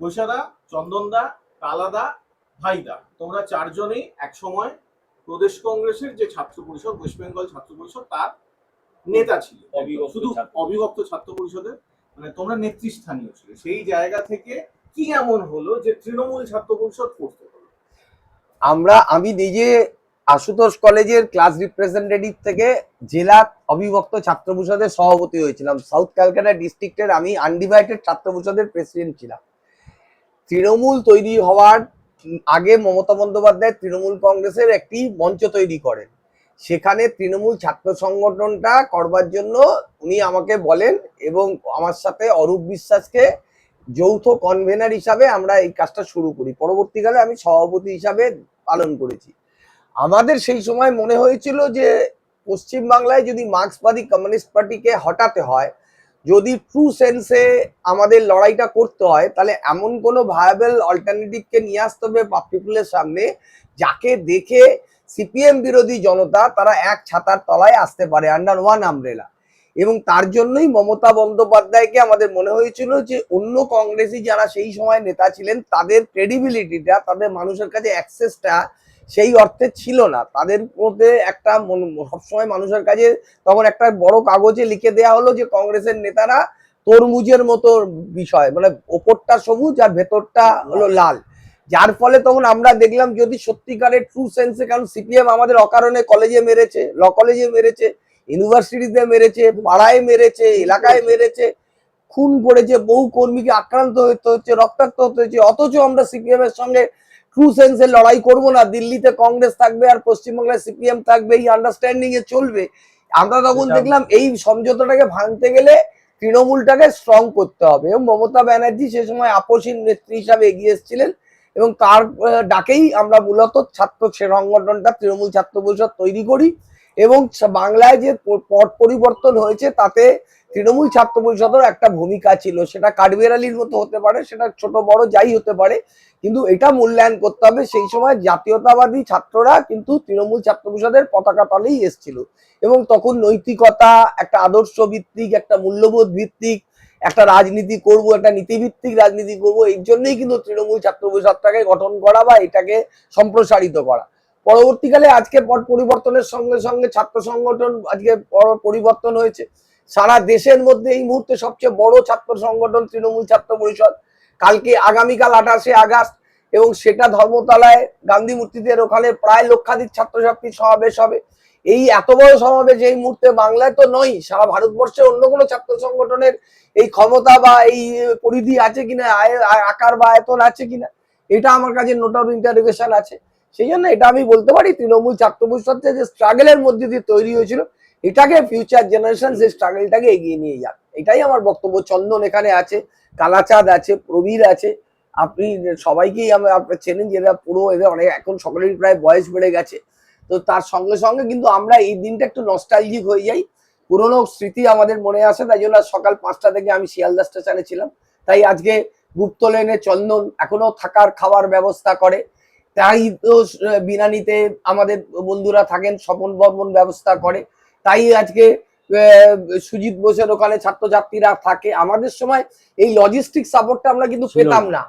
বৈশাদা চন্দনদা কালাদা ভাইদা। তোমরা চারজনেই একসময় প্রদেশ কংগ্রেসের যে ছাত্র পরিষদ ওয়েস্ট বেঙ্গল ছাত্র পরিষদ তার নেতা ছিল। অবিভক্ত শুধু ছাত্র অবিভক্ত ছাত্র পরিষদের মানে তোমরা নেতৃস্থানীয় ছিল। সেই জায়গা থেকে কি এমন হলো যে তৃণমূল ছাত্র পরিষদ করতে হলো? আমরা আমি নিজে আশুতোষ কলেজের ক্লাস রিপ্রেজেন্টেটিভ থেকে জেলা অবিভক্ত ছাত্র পরিষদের সভাপতি হয়েছিলাম। সাউথ ক্যালকাটা ডিস্ট্রিক্টের আমি আনডিভাইডেড ছাত্র পরিষদের প্রেসিডেন্ট ছিলাম। তৃণমূল তৈরি হওয়ার আগে মমতা বন্দ্যোপাধ্যায় তৃণমূল কংগ্রেসের একটি মঞ্চ তৈরি করেন। সেখানে তৃণমূল ছাত্র সংগঠনটা করবার জন্য উনি আমাকে বলেন এবং আমার সাথে অরূপ বিশ্বাসকে যৌথ কনভেনার হিসাবে আমরা এই কাজটা শুরু করি। পরবর্তীকালে আমি সভাপতি হিসাবে পালন করেছি। আমাদের সেই সময় মনে হয়েছিল যে পশ্চিমবাংলায় যদি মার্ক্সবাদী কমিউনিস্ট পার্টিকে হটাতে হয় যদি ট্রু সেন্সে আমাদের লড়াইটা করতে হয়, তাহলে এমন কোনো ভায়াবেল অল্টারনেটিভকে নিয়ে আসতে হবে পিপুলের সামনে, যাকে দেখে সিপিএম বিরোধী জনতা তারা এক ছাতার তলায় আসতে পারে আন্ডার ওয়ান আমব্রেলা এবং তার জন্যই মমতা বন্দ্যোপাধ্যায়কে আমাদের মনে হয়েছিল যে অন্য কংগ্রেসি যারা সেই সময় নেতা ছিলেন, তাদের ক্রেডিবিলিটিটা তাদের মানুষের কাছে অ্যাক্সেসটা সেই অর্থে ছিল না। তাদের মধ্যে একটা সবসময় মানুষের কাছে তখন একটা বড় কাগজে লিখে দেয়া হলো যে কংগ্রেসের নেতারা তরমুজের মতো বিষয় মানে ওপরটা সবুজ আর ভেতরটা হলো লাল। যার ফলে তখন আমরা দেখলাম যদি সত্যিকারের ট্রু সেন্সে কারণ সিপিএম আমাদের অকারণে কলেজে মেরেছে ল কলেজে মেরেছে ইউনিভার্সিটিতে মেরেছে পাড়ায় মেরেছে এলাকায় মেরেছে খুন করেছে বহু কর্মীকে আক্রান্ত হতে হচ্ছে রক্তাক্ত হতে হচ্ছে অথচ আমরা সিপিএম এর সঙ্গে ট্রু সেন্সে লড়াই করব না। দিল্লিতে কংগ্রেস থাকবে আর পশ্চিমবাংলায় সিপিএম থাকবে এই আন্ডারস্ট্যান্ডিং এ চলবে। আমরা তখন দেখলাম এই সমঝোতাটাকে ভাঙতে গেলে তৃণমূলটাকে স্ট্রং করতে হবে এবং মমতা ব্যানার্জি সে সময় আপসীন নেত্রী হিসাবে এগিয়ে এসেছিলেন এবং তার ডাকেই আমরা মূলত ছাত্র সংগঠনটা তৃণমূল ছাত্র পরিষদ তৈরি করি এবং বাংলায় যে পট পরিবর্তন হয়েছে তাতে তৃণমূল ছাত্র পরিষদের একটা ভূমিকা ছিল। সেটা কাঠবেড়ালির মতো হতে পারে, সেটা ছোট বড় যাই হতে পারে, কিন্তু এটা মূল্যায়ন করতে হবে। সেই সময় জাতীয়তাবাদী ছাত্ররা কিন্তু তৃণমূল ছাত্র পরিষদের পতাকা তলেই এসেছিল। এবং তখন নৈতিকতা, একটা আদর্শ ভিত্তিক, একটা মূল্যবোধ ভিত্তিক, একটা রাজনীতি করব, একটা নীতিভিত্তিক রাজনীতি করব এই জন্যই কিন্তু তৃণমূল ছাত্র পরিষদটাকে গঠন করা বা এটাকে সম্প্রসারিত করা। পরবর্তীকালে আজকে পট পরিবর্তনের সঙ্গে সঙ্গে ছাত্র সংগঠন আজকে পরিবর্তন হয়েছে। সারা দেশের মধ্যে এই মুহূর্তে সবচেয়ে বড় ছাত্র সংগঠন তৃণমূল ছাত্র পরিষদ। কালকে আগামীকাল আঠাশে আগস্ট এবং সেটা ধর্মতলায় গান্ধী মূর্তিদের ওখানে প্রায় লক্ষাধিক ছাত্রছাত্রী সমাবেশ হবে। এই এত বড় সমাবেশ এই মুহূর্তে বাংলায় তো নয়, সারা ভারতবর্ষে অন্য কোনো ছাত্র সংগঠনের এই ক্ষমতা বা এই পরিধি আছে কিনা আকার বা আয়তন আছে কিনা, এটা আমার কাছে নোট অফ ইন্টারোগেশন আছে। সেই জন্য এটা আমি বলতে পারি, তৃণমূল ছাত্র পরিষদ যে স্ট্রাগলের মধ্যে দিয়ে তৈরি হয়েছিল এটাকে ফিউচার জেনারেশন সেই স্ট্রাগলটাকে এগিয়ে নিয়ে যাক। এটাই আমার বক্তব্য। চন্দন এখানে আছে, কালাচাঁদ আছে, প্রবীর আছে। আপনি সবাইকেই আমরা আপনার চেনেন এরা পুরো এদের অনেক, এখন সকলেরই প্রায় বয়স বেড়ে গেছে। তো তার সঙ্গে সঙ্গে কিন্তু আমরা এই দিনটা একটু নস্টালজিক হয়ে যাই। পুরোনো স্মৃতি আমাদের মনে আসে, তাই জন্য সকাল পাঁচটা থেকে আমি শিয়ালদা স্টেশনে ছিলাম। তাই আজকে গুপ্ত লেনে চন্দন এখনও থাকার খাওয়ার ব্যবস্থা করে। তাই তো বিনানিতে আমাদের বন্ধুরা থাকেন, স্বপন বর্মন ব্যবস্থা করে। তাই আজকে সুজিত বোসের ওখানে ছাত্রছাত্রীরা থাকে। আমাদের সময় এই লজিস্টিক সাপোর্টটা আমরা কিন্তু পেতাম না।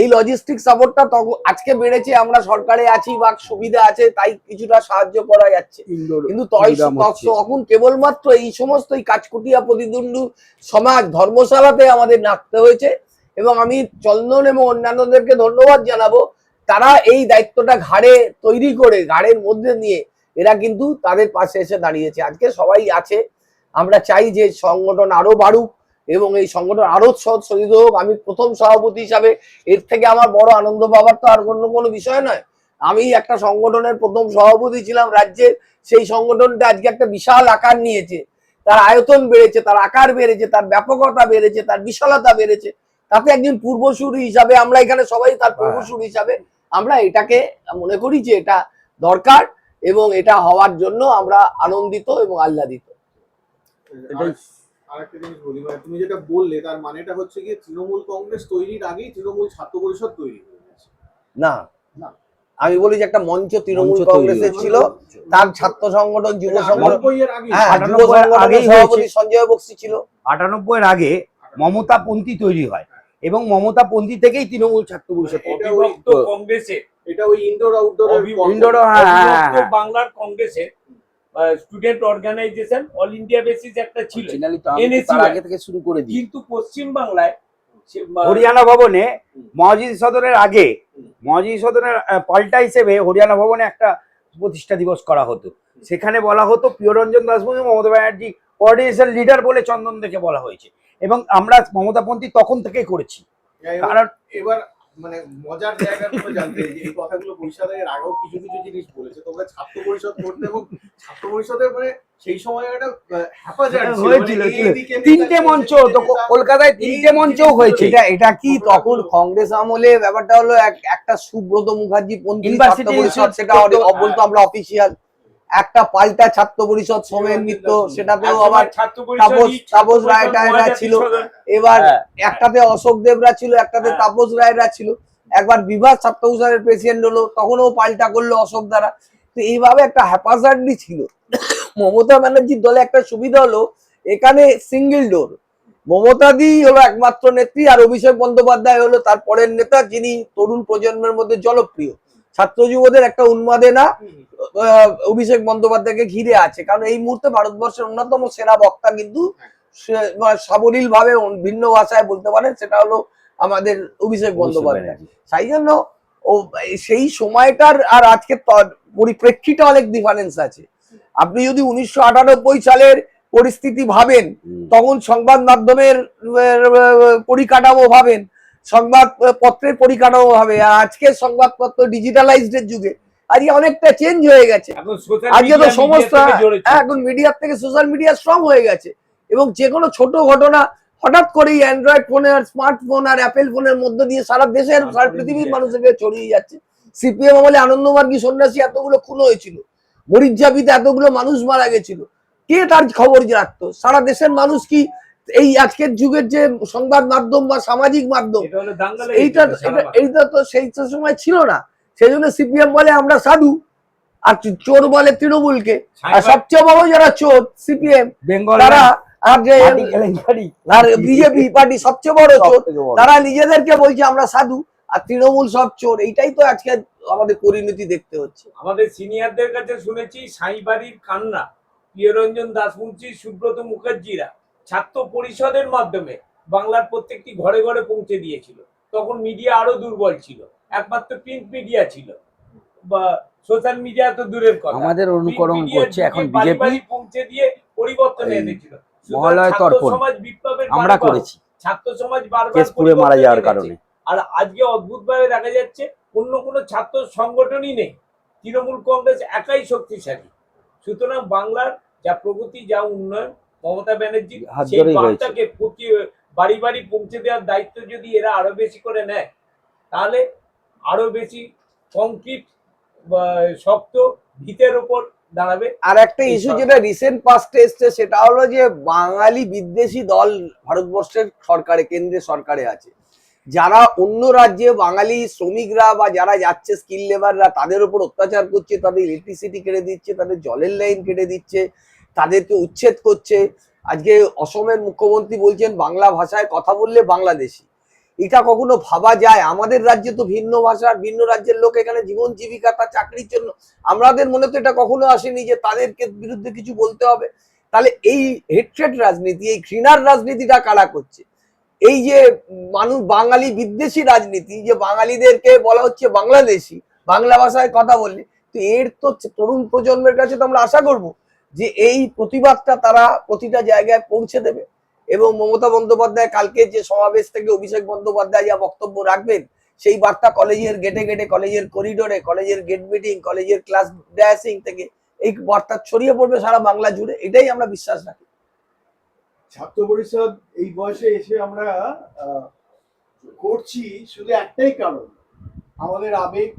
এই লজিস্টিক সাপোর্টটা তখন আজকে বেড়েছে আমরা সরকারে আছি বা সুবিধা আছে তাই কিছুটা সাহায্য করা যাচ্ছে। কিন্তু তখন কেবলমাত্র এই সমস্ত এই কাজকুটিয়া প্রতিদ্বন্দ্বী সমাজ ধর্মশালাতে আমাদের নাচতে হয়েছে। এবং আমি চন্দন এবং অন্যান্যদেরকে ধন্যবাদ জানাব। তারা এই দায়িত্বটা ঘাড়ে তৈরি করে ঘাড়ের মধ্যে নিয়ে এরা কিন্তু তাদের পাশে এসে দাঁড়িয়েছে। আজকে সবাই আছে। আমরা চাই যে সংগঠন আরও বাড়ুক এবং এই সংগঠন আরও সজ্জিত হোক। আমি প্রথম সভাপতি হিসাবে এর থেকে আমার বড় আনন্দ পাবার তো আর অন্য কোনো বিষয় নয়। আমি একটা সংগঠনের প্রথম সভাপতি ছিলাম রাজ্যের। সেই সংগঠনটা আজকে একটা বিশাল আকার নিয়েছে। তার আয়তন বেড়েছে তার আকার বেড়েছে তার ব্যাপকতা বেড়েছে তার বিশালতা বেড়েছে। তাতে একজন পূর্বসূরি হিসাবে আমরা এখানে সবাই তার পূর্বসূরি হিসাবে আমরা এটাকে মনে করি যে এটা দরকার। এবং এটা হওয়ার জন্য আমরা আনন্দিত এবং আহ্লাদিত। এটাই আরেকটা জিনিস বলি মানে তুমি যেটা বললে তার মানেটা হচ্ছে গিয়ে তৃণমূল কংগ্রেস তৈরির আগেই তৃণমূল ছাত্র পরিষদ তৈরি হয়ে গেছে। না। না। আমি বলি যে একটা মঞ্চ তৃণমূল কংগ্রেসের ছিল তার ছাত্র সংগঠন যুব সংগঠন হ্যাঁ সভাপতি সঞ্জয় বক্সি ছিল। আটানব্বই এর আগে মমতাপন্থী তৈরি হয় এবং মমতা পন্থী থেকেই তৃণমূল ছাত্র পরিষদ কংগ্রেসের এটা ওই ইনডোর অবিভক্ত- ইনডোর হ্যাঁ বাংলার কংগ্রেসের student organisation all India basis একটা ছিল। আগে থেকে শুরু করে দিই। কিন্তু পশ্চিম বাংলায় হরিয়ানা ভবনে মহাজিদ সদনের আগে মহাজিদ সদনের পাল্টা হিসেবে হরিয়ানা ভবনে একটা প্রতিষ্ঠা দিবস করা হতো। সেখানে বলা হতো প্রিয়রঞ্জন দাসবন্ধু মমতা ব্যানার্জি কোঅর্ডিনেশন লিডার বলে চন্দন থেকে বলা হয়েছে। এবং আমরা মমতাপন্থী তখন থেকেই করেছি। কারণ এবার মানে মজার জায়গাগুলো জানতে এই কথাগুলো পরিষদের আগেও কিছু কিছু জিনিস বলেছে। তোমরা ছাত্র পরিষদ করতে এবং ছাত্র পরিষদের মানে সেই সময় একটা হয়েছিল, মানে ছিল। এইদিকে নেতা, তিনটে মঞ্চ তো কলকাতায় তিনটে মঞ্চও হয়েছে। এটা এটা কি তখন কংগ্রেস আমলে ব্যাপারটা হলো একটা সুব্রত মুখার্জি পন্থী ছাত্র পরিষদ সেটা বলতো আমরা অফিসিয়াল একটা পাল্টা ছাত্র পরিষদ সোমেন মিত্র সেটাতেও আবার তাপস- তাপস রায় টায়রা ছিল। এবার হ্যাঁ। একটাতে অশোক দেবরা ছিল একটাতে হ্যাঁ। তাপস রায়রা ছিল। একবার বিভাগ ছাত্র পরিষদের প্রেসিডেন্ট হলো তখনও পাল্টা করল অশোক দ্বারা। তো এইভাবে একটা হ্যাপাজার্ডলি ছিল। মমতা ব্যানার্জির দলে একটা সুবিধা হলো এখানে সিঙ্গেল ডোর মমতাদি হলো একমাত্র নেত্রী আর অভিষেক বন্দ্যোপাধ্যায় হলো তার পরের নেতা যিনি তরুণ প্রজন্মের মধ্যে জনপ্রিয়। ছাত্র যুবদের একটা উন্মাদনা অভিষেক বন্দ্যোপাধ্যায়কে ঘিরে আছে। কারণ এই মুহূর্তে ভারতবর্ষের অন্যতম সেরা বক্তা কিন্তু সাবলীল ভাবে ভিন্ন ভাষায় বলতে পারেন সেটা হলো আমাদের অভিষেক বন্দ্যোপাধ্যায়। তাই জন্য ও সেই সময়টার আর আজকে পরিপ্রেক্ষিতে অনেক ডিফারেন্স আছে। আপনি যদি উনিশশো আটানব্বই সালের পরিস্থিতি ভাবেন তখন সংবাদ মাধ্যমের পরিকাঠামো ভাবেন সংবাদ পত্রের পরিকাঠামো ভাবে আর আজকের সংবাদপত্র ডিজিটালাইজড এর যুগে আজকে অনেকটা চেঞ্জ হয়ে গেছে। আজকে তো সমস্ত। হ্যাঁ, এখন মিডিয়ার থেকে সোশ্যাল মিডিয়া স্ট্রং হয়ে গেছে এবং যে কোনো ছোট ঘটনা হঠাৎ করেই অ্যান্ড্রয়েড ফোনে আর স্মার্টফোন আর অ্যাপেল ফোনের মধ্য দিয়ে সারা দেশের সারা পৃথিবীর মানুষের কাছে ছড়িয়ে যাচ্ছে। সিপিএম আমলে আনন্দমার্গী সন্ন্যাসী এতগুলো খুন হয়েছিল মরিজ্জাবিতে এতগুলো মানুষ মারা গেছিল। কে তার খবর রাখতো সারা দেশের মানুষ কি এই আজকের যুগের যে সংবাদ মাধ্যম বা সামাজিক মাধ্যম এটা হলো দাঙ্গা এইটা এইটা তো সেই সময় ছিল না। সেই জন্য সিপিএম বলে আমরা সাধু আর চোর বলে তৃণমূলকে। আর সবচেয়ে বড় যারা চোর সিপিএম তারা আর যে আর বিজেপি পার্টি সবচেয়ে বড় চোর তারা নিজেদেরকে বলছে আমরা সাধু আর তৃণমূল সব চোর। এইটাই তো আজকে আমাদের পরিণতি দেখতে হচ্ছে। আমাদের সিনিয়রদের কাছে শুনেছি সাইবাড়ির কান্না। প্রিয়রঞ্জন দাসমুন্সি সুব্রত মুখার্জিরা। ছাত্র পরিষদের মাধ্যমে বাংলার প্রত্যেকটি ঘরে ঘরে পৌঁছে দিয়েছিল। তখন মিডিয়া আরও দুর্বল ছিল। একমাত্র প্রিন্ট মিডিয়া ছিল। বা সোশ্যাল মিডিয়া তো দূরের কথা। আমাদের অনুকরণ করছে এখন বিজেপি পৌঁছে দিয়ে পরিবর্তন এনেছিল। মহালয় তর্পণ। আমরা করেছি। ছাত্র সমাজ বারবার মারা যাওয়ার কারণে। আর আজকে অদ্ভুতভাবে দেখা যাচ্ছে অন্য কোনো ছাত্র সংগঠনই নেই। তৃণমূল কংগ্রেস একাই শক্তিশালী। সুতরাং বাংলার যা প্রগতি যা উন্নয়ন মমতা ব্যানার্জি সেই বার্তাকে প্রতি বাড়ি বাড়ি পৌঁছে দেওয়ার দায়িত্ব যদি এরা আরও বেশি করে নেয় তাহলে আরও বেশি কংক্রিট শক্ত ভিতের ওপর দাঁড়াবে। আর একটা ইস্যু যেটা রিসেন্ট পাস্টে এসছে সেটা হলো যে বাঙালি বিদ্বেষী দল ভারতবর্ষের সরকারে কেন্দ্রের সরকারে আছে। যারা অন্য রাজ্যে বাঙালি শ্রমিকরা বা যারা যাচ্ছে স্কিল লেবাররা তাদের উপর অত্যাচার করছে তাদের ইলেকট্রিসিটি কেটে দিচ্ছে তাদের জলের লাইন কেটে দিচ্ছে। তাদেরকে উচ্ছেদ করছে। আজকে অসমের মুখ্যমন্ত্রী বলছেন, বাংলা ভাষায় কথা বললে বাংলাদেশি। এটা কখনো ভাবা যায়? আমাদের রাজ্যে তো ভিন্ন ভাষার ভিন্ন রাজ্যের লোক এখানে জীবন জীবিকা, তার চাকরির জন্য। আমাদের মনে তো এটা কখনো আসেনি যে তাদেরকে বিরুদ্ধে কিছু বলতে হবে। তাহলে এই হেট্রেড রাজনীতি, এই ঘৃণার রাজনীতিটা কারা করছে? এই যে মানুষ, বাঙালি বিদ্বেষী রাজনীতি, যে বাঙালিদেরকে বলা হচ্ছে বাংলাদেশি, বাংলা ভাষায় কথা বললে, তো এর তো তরুণ প্রজন্মের কাছে তো আমরা আশা করব যে এই প্রতিবাদটা তারা প্রতিটা জায়গায় পৌঁছে দেবে। এবং মমতা বন্দ্যোপাধ্যায় কালকে যে সমাবেশ থেকে অভিষেক বন্দ্যোপাধ্যায় যা বক্তব্য রাখবেন, সেই বার্তা কলেজের গেটে গেটে কলেজের করিডোরে কলেজের গেট মিটিং কলেজের ক্লাস ড্যাসিং থেকে এই বার্তা ছড়িয়ে পড়বে সারা বাংলা জুড়ে। এটাই আমরা বিশ্বাস রাখি। ছাত্র পরিষদ এই বয়সে এসে আমরা করছি শুধু একটাই কারণ। আমাদের আবেগ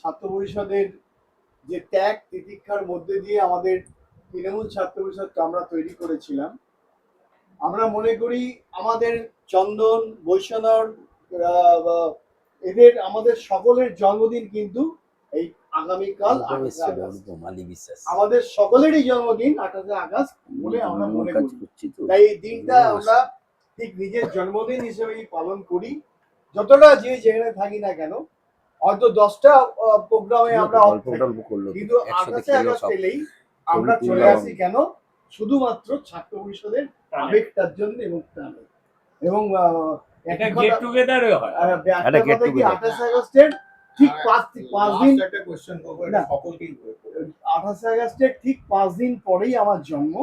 ছাত্র পরিষদের যে ত্যাগ, তিতিক্ষার মধ্যে দিয়ে আমাদের তৃণমূল ছাত্র পরিষদকে আমরা তৈরি করেছিলাম। আমরা মনে করি আমাদের চন্দন বৈষ্ণব আহ, বা এদের আমাদের সকলের জন্মদিন কিন্তু এই আগামীকাল আমাদের সকলেরই জন্মদিন আঠাশে আগস্ট বলে আমরা মনে করি। তাই এই দিনটা আমরা ঠিক নিজের জন্মদিন হিসেবেই পালন করি। যতটা যে যেখানে থাকি না কেন হয়তো দশটা প্রোগ্রামে আমরা কিন্তু আঠাশে আগস্ট এলেই আমরা চলে আসি কেন? শুধুমাত্র ছাত্র পরিষদের আবেগটার জন্য এবং এবং একটা গেট হয়। একটা আঠাশে আগস্টের ঠিক পাঁচ পাঁচ দিন একটা কোয়েশ্চেন করব এটা সকলকেই আঠাশে আগস্টের ঠিক পাঁচ দিন পরেই আমার জন্ম।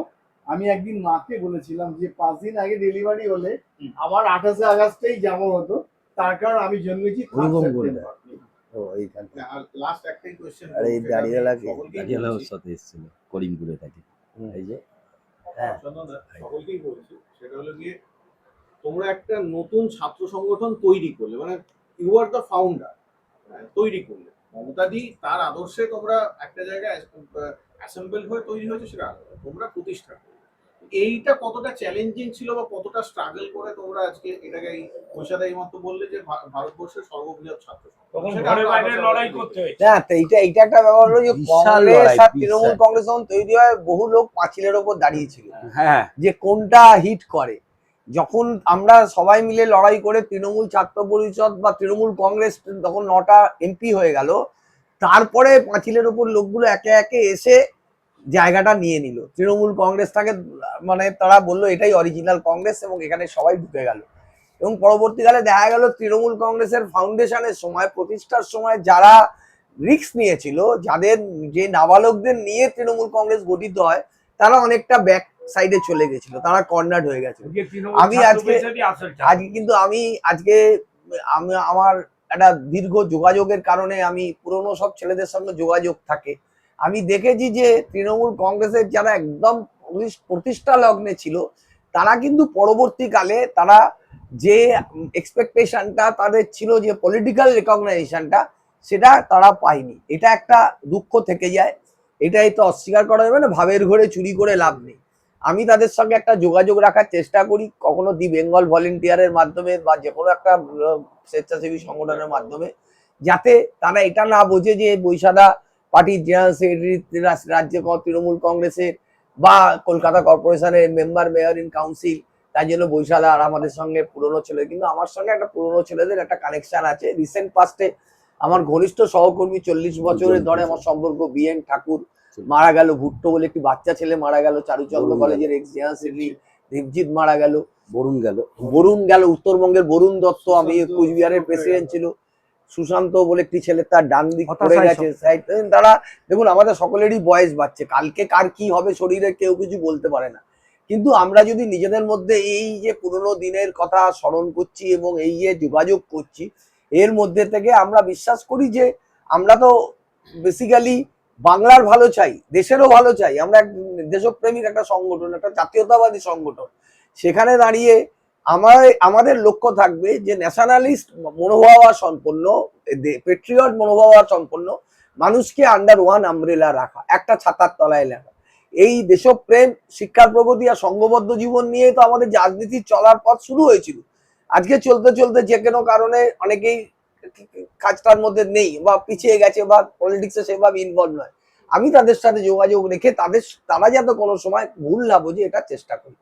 আমি একদিন মাকে বলেছিলাম যে পাঁচ দিন আগে ডেলিভারি হলে। আমার আঠাশে আগস্টেই যাব হতো। তার কারণ আমি জন্মেছি ও আর লাস্ট একটাই আর এই সাথে এসেছিল করিমপুরে থাকে। এই যে হ্যাঁ। সকলকেই বলছি সেটা হলো গিয়ে তোমরা একটা নতুন ছাত্র সংগঠন তৈরি করলে মানে ইউ আর দ্য ফাউন্ডার তৈরি করলে। মমতাদি তার আদর্শে তোমরা একটা জায়গায় অ্যাসেম্বল হয়ে তৈরি হয়েছে সেটা তোমরা প্রতিষ্ঠা করলে এইটা কতটা চ্যালেঞ্জিং ছিল বা কতটা স্ট্রাগল করে তোমরা আজকে এটাকে পয়সাদা এই মাত্র বললে যে ভারতবর্ষের সর্ববৃহৎ ছাত্র এইটা এইটা একটা ব্যাপার হলো যে কংগ্রেস আর তৃণমূল কংগ্রেস যখন তৈরি হয় বহু লোক পাঁচিলের ওপর দাঁড়িয়েছিল। হ্যাঁ। যে কোনটা হিট করে। যখন আমরা সবাই মিলে লড়াই করে তৃণমূল ছাত্র পরিষদ বা তৃণমূল কংগ্রেস তখন নটা এমপি হয়ে গেল তারপরে পাঁচিলের ওপর লোকগুলো একে একে এসে জায়গাটা নিয়ে নিল। তৃণমূল কংগ্রেসটাকে মানে তারা বলল এটাই অরিজিনাল কংগ্রেস এবং এখানে সবাই ঢুকে গেল। এবং পরবর্তীকালে দেখা গেল তৃণমূল কংগ্রেসের ফাউন্ডেশনের সময় প্রতিষ্ঠার সময় যারা রিস্ক নিয়েছিল যাদের যে নাবালকদের নিয়ে তৃণমূল কংগ্রেস গঠিত হয় তারা অনেকটা ব্যাক সাইডে চলে গেছিল তারা কর্নার হয়ে গেছিল। আমি আজকে-। আজকে কিন্তু আমি আজকে আমি আমার একটা দীর্ঘ যোগাযোগের কারণে আমি পুরনো সব ছেলেদের সঙ্গে যোগাযোগ থাকে। আমি দেখেছি যে তৃণমূল কংগ্রেসের যারা একদম প্রতিষ্ঠা লগ্নে ছিল, তারা কিন্তু পরবর্তীকালে তারা যে এক্সপেকটেশনটা তাদের ছিল যে পলিটিক্যাল রেকগনাইজেশনটা সেটা তারা পায়নি। এটা একটা দুঃখ থেকে যায়। এটাই তো অস্বীকার করা যাবে না, ভাবের ঘরে চুরি করে লাভ নেই। আমি তাদের সঙ্গে একটা যোগাযোগ রাখার চেষ্টা করি, কখনো দি বেঙ্গল ভলেন্টিয়ারের মাধ্যমে বা যে কোনো একটা স্বেচ্ছাসেবী সংগঠনের মাধ্যমে, যাতে তারা এটা না বোঝে যে বৈশাদা পার্টির জেনারেল সেক্রেটারি রাজ্য তৃণমূল কংগ্রেসের বা কলকাতা কর্পোরেশনের মেম্বার মেয়র ইন কাউন্সিল তাই জন্য বৈশালা আর আমাদের সঙ্গে পুরনো ছেলে। কিন্তু আমার সঙ্গে একটা পুরনো ছেলেদের একটা কানেকশন আছে। রিসেন্ট পাস্টে আমার ঘনিষ্ঠ সহকর্মী চল্লিশ বছরের ধরে আমার সম্পর্ক বিএন ঠাকুর। মারা গেল ভুট্টো বলে একটি বাচ্চা ছেলে মারা গেল। চারুচন্দ্র কলেজের এক্স জেনারেল সেক্রেটারি দেবজিৎ মারা গেল। বরুণ গেল। বরুণ গেল উত্তরবঙ্গের বরুণ দত্ত আমি কুচবিহারের প্রেসিডেন্ট ছিল। সুশান্ত বলে একটি ছেলে তার ডান দিক পড়ে গেছে তারা দেখুন আমাদের সকলেরই বয়স বাড়ছে কালকে কার কি হবে শরীরে কেউ কিছু বলতে পারে না। কিন্তু আমরা যদি নিজেদের মধ্যে এই যে পুরোনো দিনের কথা স্মরণ করছি এবং এই যে যোগাযোগ করছি এর মধ্যে থেকে আমরা বিশ্বাস করি যে আমরা তো বেসিক্যালি বাংলার ভালো চাই দেশেরও ভালো চাই। আমরা এক দেশপ্রেমিক একটা সংগঠন একটা জাতীয়তাবাদী সংগঠন। সেখানে দাঁড়িয়ে আমার আমাদের লক্ষ্য থাকবে যে ন্যাশনালিস্ট মনোভাবা সম্পন্ন পেট্রিয়ট মনোভাবা সম্পন্ন মানুষকে আন্ডার ওয়ান আমব্রেলা রাখা, একটা ছাতার তলায় লেখা। এই দেশপ্রেম, শিক্ষার প্রগতি আর সংঘবদ্ধ জীবন নিয়ে তো আমাদের রাজনীতি চলার পথ শুরু হয়েছিল। আজকে চলতে চলতে যে কোনো কারণে অনেকেই কাজটার মধ্যে নেই বা পিছিয়ে গেছে বা পলিটিক্সে সেভাবে ইনভলভ নয়। আমি তাদের সাথে যোগাযোগ রেখে তাদের, তারা যাতে কোনো সময় ভুল না বোঝে এটা চেষ্টা করি।